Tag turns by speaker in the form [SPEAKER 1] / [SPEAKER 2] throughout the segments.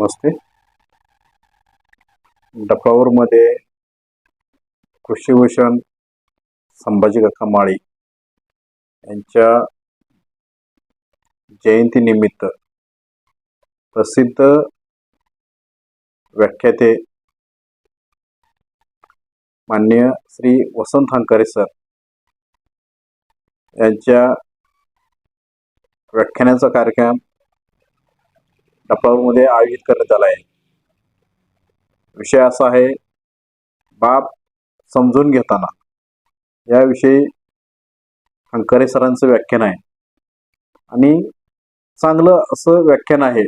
[SPEAKER 1] नमस्ते. डफावरमध्ये कृषीभूषण संभाजी काका माळी यांच्या जयंतीनिमित्त प्रसिद्ध व्याख्याते माननीय श्री वसंत हंकारे सर यांच्या व्याख्यानाचा कार्यक्रम डफळापूरमध्ये आयोजित करण्यात आला आहे. विषय असा आहे बाप समजून घेताना. याविषयी हंकारे सरांचं व्याख्यान आहे. आणि चांगलं असं व्याख्यान आहे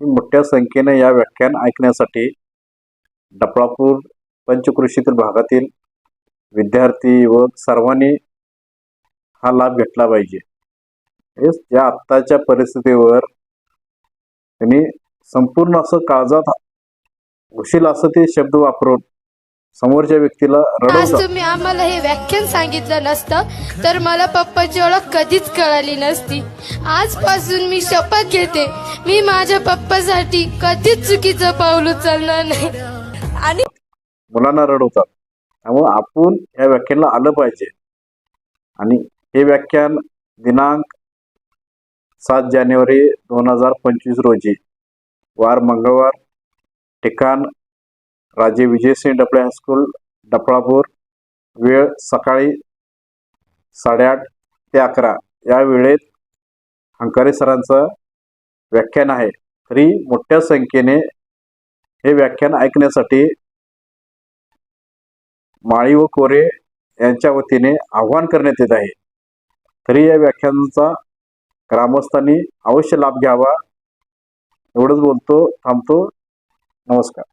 [SPEAKER 1] मोठ्या संख्येने या व्याख्यान ऐकण्यासाठी डपळापूर पंचकृषीतील भागातील विद्यार्थी व सर्वांनी हा लाभ घेतला पाहिजे. हेच या आत्ताच्या परिस्थितीवर त्यांनी संपूर्ण असं काळजात घुशील असं ते शब्द वापरून समोरच्या व्यक्तीला
[SPEAKER 2] आज
[SPEAKER 1] रडवतात
[SPEAKER 2] तुम्ही आम्हाला हे व्याख्यान सांगितलं नसतं तर मला पप्पाची ओळख कधीच कळाली नसती. आजपासून मी शपथ घेते मी माझ्या पप्पासाठी कधीच चुकीचं पाऊल उचलणार नाही. आणि
[SPEAKER 1] मुलांना रडवतात. त्यामुळे आपण या व्याख्यानाला आलं पाहिजे. आणि हे व्याख्यान दिनांक सात जानेवारी दोन हजार पंचवीस रोजी. वार मंगळवार ठिकाण राजे विजयसिंह डपळे हायस्कूल डफळापूर वेळ सकाळी साडेआठ ते अकरा. या वेळेत हंकारी सरांचं व्याख्यान आहे. तरी मोठ्या संख्येने हे व्याख्यान ऐकण्यासाठी माळी व कोरे यांच्या वतीने आव्हान करण्यात येत आहे. तरी या व्याख्यानाचा ग्रामस्थांनी अवश्य लाभ घ्यावा. एवढंच बोलतो थांबतो. नमस्कार.